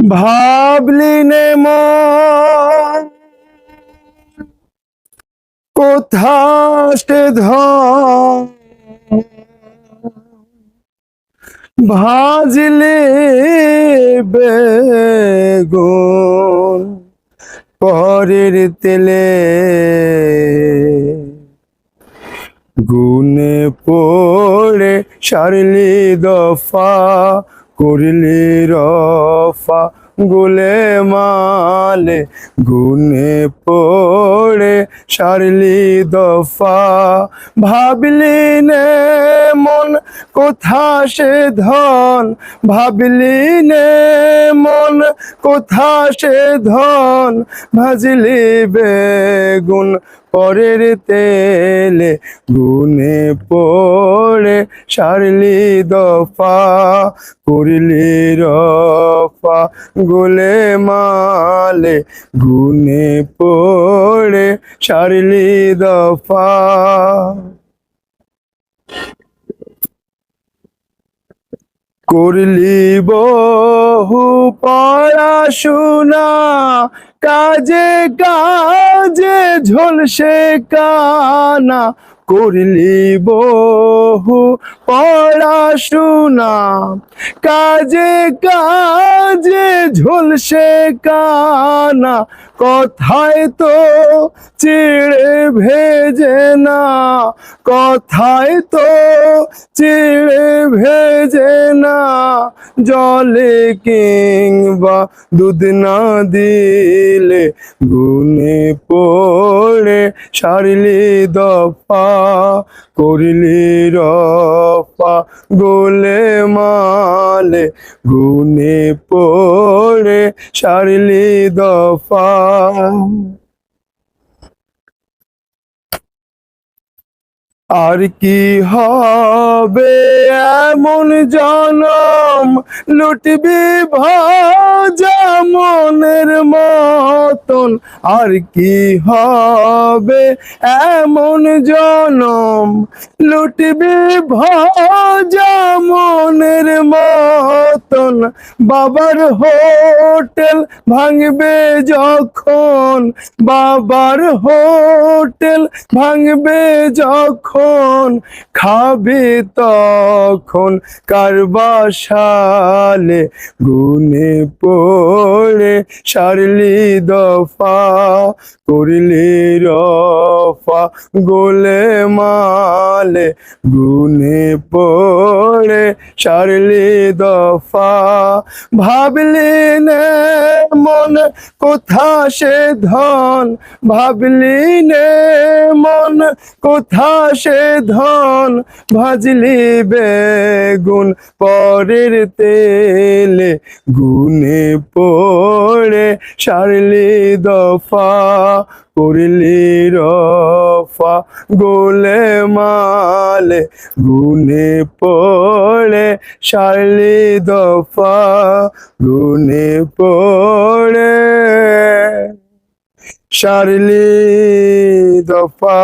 ভাবলি নে মন। কোথা সে ধন ভাজলে বেগুন পরের তেলে। গুনে পড়ে সারলি দফা। করলি রফা গোলে মালে গুনে পড়ে সারলি দফা। ভাবলি নে মন, কোথা সে ধন? ভাবলি নে মন, কোথা সে ধন? ভাজলি বেগুন, পরের তেলে গুনে পড়ে সারলি দফা। করলি রফা, গোলে মালে গুনে পড়ে সারলি দফা। করলি বহু পড়াশোনা কাজে কাজে ঝলসে কানা। করলি বহু পড়াশোনা কাজে কাজে ঝলসে কানা, কথায় তো চিড়ে ভেজে না, কথায় তো চিড়ে ভেজে না, জলে কিংবা দুধ না দিলে গুনে পড়ে সারলি দফা, করলি রফা, গোলে মালে গুনে পড়ে সারলি দফা। আর কি হবে এমন জনম? লুটবি ভাজা মনের মতন। আর কি হবে এমন জনম? লুটবি ভাজা মনের মতন বাবার হোটেল ভাঙবে যখন, বাবার হোটেল ভাঙবে যখন, খাবে তখন কারবাসালে গুনে পড়ে সারলি দফা, করলি রফা গোলে মালে গুনে পড়ে সারলি দফা। ভাবলি নে মন, কোথা সে ধন? ভাবলি নে মন, কোথা সে ধন? ভাজলি বেগুন পরের তেলে, গুনে পড়ে সারলি দফা। করলি রফা গোলে মালে গুনে পড়ে শালি দফা গুনে পড়ে সারলি দফা।